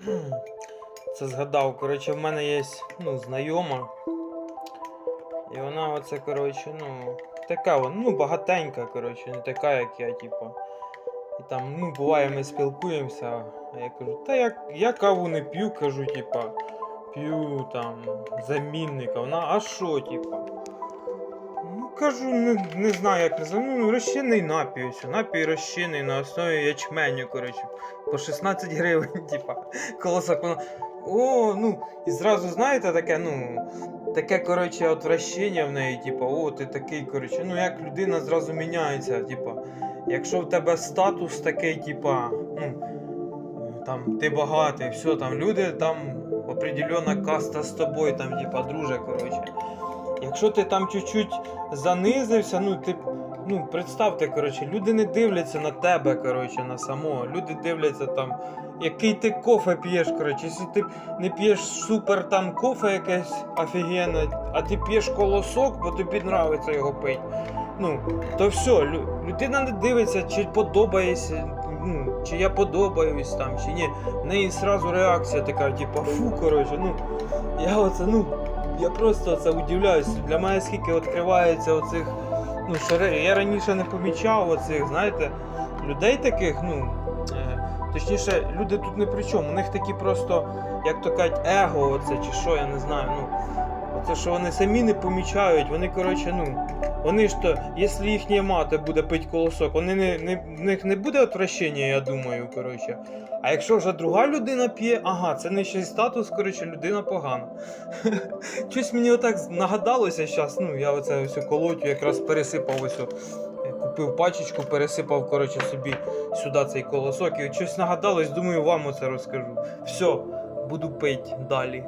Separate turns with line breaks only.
Це згадав. Коротше, в мене є ну, знайома. І вона оце, коротше, ну, така вона, ну, багатенька, коротше, не така, як я, типу. І там, ну, буває, ми спілкуємося, а я кажу, та я, я каву не п'ю, кажу, типа, п'ю там замінника. Вона, а що, типа? Кажу, не, не знаю, як називати. Ну, розчинний напій, ось, напій розчинний на основі ячменю, коротше, по 16 гривень, типа, воно. О, ну, і зразу, знаєте, таке, ну, таке, коротше, отвращення в неї, типа, о, ти такий, коротше, ну як людина зразу міняється, типа, якщо в тебе статус такий, типа, ну, там, ти багатий, все, там, люди, там, определенна каста з тобою, там, типа, друже, коротше. Якщо ти там чуть-чуть занизився, ну ти. Ну, представте, коротше, люди не дивляться на тебе, коротше, на самого. Люди дивляться там, який ти кофе п'єш, коротше. Якщо ти не п'єш супер там кофе якесь офігенне, а ти п'єш колосок, бо тобі нравиться його пити. Ну, то все, людина не дивиться, чи подобається, ну, чи я подобаюсь там, чи ні. В неї зразу реакція така, типу, фу, коротше, ну, я оце, ну, я просто це удивляюсь. Для мене скільки відкривається оцих. Ну, що я раніше не помічав оцих, знаєте, людей таких, ну. Е, точніше, люди тут не при чому. У них такі просто, як то кажуть, его, оце, чи що, я не знаю. ну. Оце, що вони самі не помічають, вони, коротше, ну. Вони ж то, якщо їхня мати буде пити колосок, вони не, не, в них не буде отвращення, я думаю, коротше. А якщо вже друга людина п'є, ага, це нижчий статус, коротше, людина погана. Щось мені отак нагадалося зараз, ну, я оце ось колотю якраз пересипав ось. е, Купив пачечку, пересипав, коротше, собі сюди цей колосок. І щось нагадалось, думаю, вам оце розкажу. Все, буду пити далі.